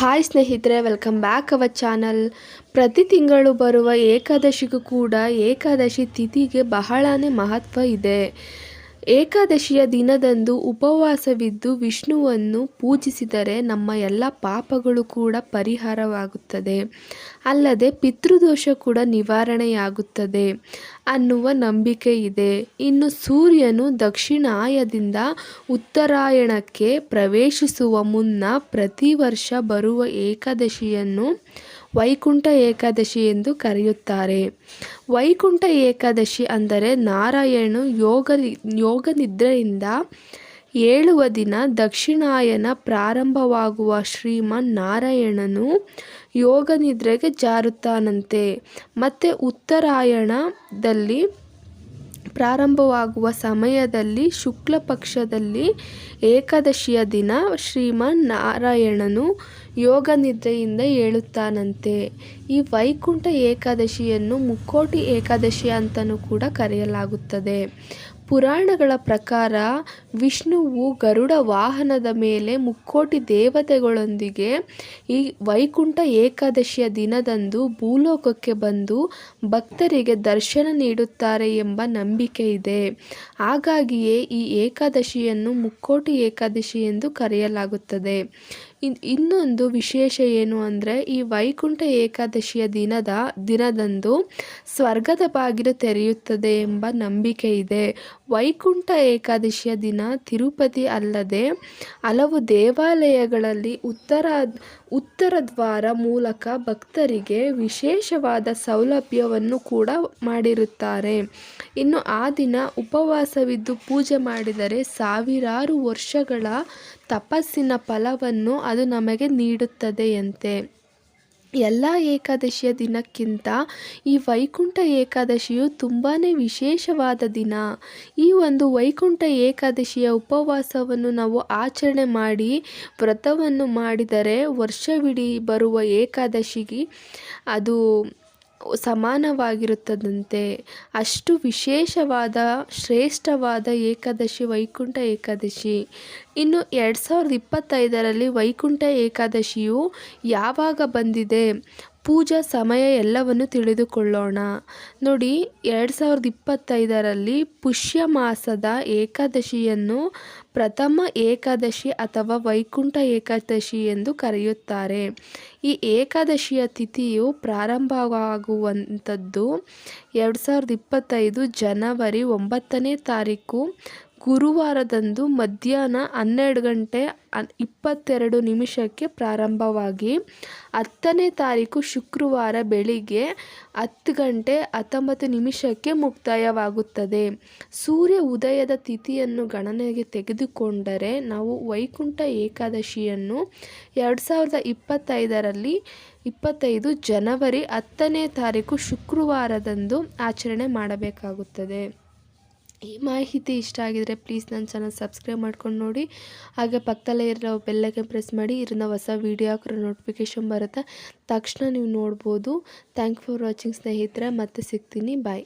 Hi ಸ್ನೇಹಿತರೆ welcome back our channel ಪ್ರತಿ ತಿಂಗಳು ಬರುವ ಏಕಾದಶಿಗೂ ಕೂಡ ಏಕಾದಶಿ ತಿಥಿಗೆ ಬಹಳನೇ ಮಹತ್ವ ಇದೆ. ಏಕಾದಶಿಯ ದಿನದಂದು ಉಪವಾಸವಿದ್ದು ವಿಷ್ಣುವನ್ನು ಪೂಜಿಸಿದರೆ ನಮ್ಮ ಎಲ್ಲ ಪಾಪಗಳು ಕೂಡ ಪರಿಹಾರವಾಗುತ್ತದೆ. ಅಲ್ಲದೆ ಪಿತೃದೋಷ ಕೂಡ ನಿವಾರಣೆಯಾಗುತ್ತದೆ ಅನ್ನುವ ನಂಬಿಕೆ ಇದೆ ಇನ್ನು ಸೂರ್ಯನು ದಕ್ಷಿಣಾಯದಿಂದ ಉತ್ತರಾಯಣಕ್ಕೆ ಪ್ರವೇಶಿಸುವ ಮುನ್ನ ಪ್ರತಿ ವರ್ಷ ಬರುವ ಏಕಾದಶಿಯನ್ನು ವೈಕುಂಠ ಏಕಾದಶಿ ಎಂದು ಕರೆಯುತ್ತಾರೆ. ವೈಕುಂಠ ಏಕಾದಶಿ ಅಂದರೆ ನಾರಾಯಣ ಯೋಗ ಯೋಗ ನಿದ್ರೆಯಿಂದ ಏಳುವ ದಿನ ದಕ್ಷಿಣಾಯನ ಪ್ರಾರಂಭವಾಗುವ ಶ್ರೀಮನ್ ನಾರಾಯಣನು ಯೋಗ ನಿದ್ರೆಗೆ ಜಾರುತ್ತಾನಂತೆ. ಮತ್ತು ಉತ್ತರಾಯಣದಲ್ಲಿ ಪ್ರಾರಂಭವಾಗುವ ಸಮಯದಲ್ಲಿ ಶುಕ್ಲ ಪಕ್ಷದಲ್ಲಿ ಏಕಾದಶಿಯ ದಿನ ಶ್ರೀಮನ್ ನಾರಾಯಣನು ಯೋಗ ನಿದ್ರೆಯಿಂದ ಏಳುತ್ತಾನಂತೆ. ಈ ವೈಕುಂಠ ಏಕಾದಶಿಯನ್ನು ಮುಕ್ಕೋಟಿ ಏಕಾದಶಿ ಅಂತಲೂ ಕೂಡ ಕರೆಯಲಾಗುತ್ತದೆ. ಪುರಾಣಗಳ ಪ್ರಕಾರ ವಿಷ್ಣುವು ಗರುಡ ವಾಹನದ ಮೇಲೆ ಮುಕ್ಕೋಟಿ ದೇವತೆಗಳೊಂದಿಗೆ ಈ ವೈಕುಂಠ ಏಕಾದಶಿಯ ದಿನದಂದು ಭೂಲೋಕಕ್ಕೆ ಬಂದು ಭಕ್ತರಿಗೆ ದರ್ಶನ ನೀಡುತ್ತಾರೆ ಎಂಬ ನಂಬಿಕೆ ಇದೆ. ಹಾಗಾಗಿಯೇ ಈ ಏಕಾದಶಿಯನ್ನು ಮುಕ್ಕೋಟಿ ಏಕಾದಶಿ ಎಂದು ಕರೆಯಲಾಗುತ್ತದೆ. ಇನ್ನೊಂದು ವಿಶೇಷ ಏನು ಅಂದರೆ ಈ ವೈಕುಂಠ ಏಕಾದಶಿಯ ದಿನದ, ದಿನದಂದು ಸ್ವರ್ಗದ ಬಾಗಿಲು ತೆರೆಯುತ್ತದೆ ಎಂಬ ನಂಬಿಕೆ ಇದೆ. ವೈಕುಂಠ ಏಕಾದಶಿಯ ದಿನ ತಿರುಪತಿ ಅಲ್ಲದೆ ಹಲವು ದೇವಾಲಯಗಳಲ್ಲಿ ಉತ್ತರ ಉತ್ತರ ದ್ವಾರ ಮೂಲಕ ಭಕ್ತರಿಗೆ ವಿಶೇಷವಾದ ಸೌಲಭ್ಯವನ್ನು ಕೂಡ ಮಾಡಿರುತ್ತಾರೆ. ಇನ್ನು ಆ ದಿನ ಉಪವಾಸವಿದ್ದು ಪೂಜೆ ಮಾಡಿದರೆ ಸಾವಿರಾರು ವರ್ಷಗಳ ತಪಸ್ಸಿನ ಫಲವನ್ನು ಅದು ನಮಗೆ ನೀಡುತ್ತದೆಯಂತೆ. ಎಲ್ಲ ಏಕಾದಶಿಯ ದಿನಕ್ಕಿಂತ ಈ ವೈಕುಂಠ ಏಕಾದಶಿಯು ತುಂಬಾ ವಿಶೇಷವಾದ ದಿನ. ಈ ಒಂದು ವೈಕುಂಠ ಏಕಾದಶಿಯ ಉಪವಾಸವನ್ನು ನಾವು ಆಚರಣೆ ಮಾಡಿ, ವ್ರತವನ್ನು ಮಾಡಿದರೆ ವರ್ಷವಿಡೀ ಬರುವ ಏಕಾದಶಿಗೆ ಅದು ಸಮಾನವಾಗಿರುತ್ತದಂತೆ. ಅಷ್ಟು ವಿಶೇಷವಾದ, ಶ್ರೇಷ್ಠವಾದ ಏಕಾದಶಿ ವೈಕುಂಠ ಏಕಾದಶಿ. ಇನ್ನು ಎರಡು ಸಾವಿರದ ಇಪ್ಪತ್ತೈದರಲ್ಲಿ ವೈಕುಂಠ ಏಕಾದಶಿಯು ಯಾವಾಗ ಬಂದಿದೆ? ಪೂಜಾ ಸಮಯ ಎಲ್ಲವನ್ನು ತಿಳಿದುಕೊಳ್ಳೋಣ. ನೋಡಿ, ಎರಡು ಸಾವಿರದ ಇಪ್ಪತ್ತೈದರಲ್ಲಿ ಪುಷ್ಯ ಮಾಸದ ಏಕಾದಶಿಯನ್ನು ಪ್ರಥಮ ಏಕಾದಶಿ ಅಥವಾ ವೈಕುಂಠ ಏಕಾದಶಿ ಎಂದು ಕರೆಯುತ್ತಾರೆ. ಈ ಏಕಾದಶಿಯ ತಿಥಿಯು ಪ್ರಾರಂಭವಾಗುವಂಥದ್ದು ಎರಡು ಸಾವಿರದ ಇಪ್ಪತ್ತೈದು ಜನವರಿ ಒಂಬತ್ತನೇ ತಾರೀಕು ಗುರುವಾರದಂದು ಮಧ್ಯಾಹ್ನ ಹನ್ನೆರಡು ಗಂಟೆ ಇಪ್ಪತ್ತೆರಡು ನಿಮಿಷಕ್ಕೆ ಪ್ರಾರಂಭವಾಗಿ ಹತ್ತನೇ ತಾರೀಕು ಶುಕ್ರವಾರ ಬೆಳಿಗ್ಗೆ ಹತ್ತು ಗಂಟೆ ಹತ್ತೊಂಬತ್ತು ನಿಮಿಷಕ್ಕೆ ಮುಕ್ತಾಯವಾಗುತ್ತದೆ. ಸೂರ್ಯ ಉದಯದ ತಿಥಿಯನ್ನು ಗಣನೆಗೆ ತೆಗೆದುಕೊಂಡರೆ ನಾವು ವೈಕುಂಠ ಏಕಾದಶಿಯನ್ನು ಎರಡು ಸಾವಿರದ ಇಪ್ಪತ್ತೈದರಲ್ಲಿ ಇಪ್ಪತ್ತೈದು ಜನವರಿ ಹತ್ತನೇ ತಾರೀಕು ಶುಕ್ರವಾರದಂದು ಆಚರಣೆ ಮಾಡಬೇಕಾಗುತ್ತದೆ. ಈ ಮಾಹಿತಿ ಇಷ್ಟ ಆಗಿದರೆ ಪ್ಲೀಸ್ ನನ್ನ ಚಾನಲ್ ಸಬ್ಸ್ಕ್ರೈಬ್ ಮಾಡ್ಕೊಂಡು ನೋಡಿ. ಹಾಗೆ ಪಕ್ಕದಲ್ಲೇ ಇರೋ ಬೆಲ್ಲಕ್ಕೆ ಪ್ರೆಸ್ ಮಾಡಿ ಇದನ್ನ ಹೊಸ ವೀಡಿಯೋ ಹಾಕಿರೋ ನೋಟಿಫಿಕೇಷನ್ ಬರುತ್ತೆ. ತಕ್ಷಣ ನೀವು ನೋಡ್ಬೋದು. ಥ್ಯಾಂಕ್ ಫಾರ್ ವಾಚಿಂಗ್ ಸ್ನೇಹಿತರೆ, ಮತ್ತೆ ಸಿಗ್ತೀನಿ. ಬಾಯ್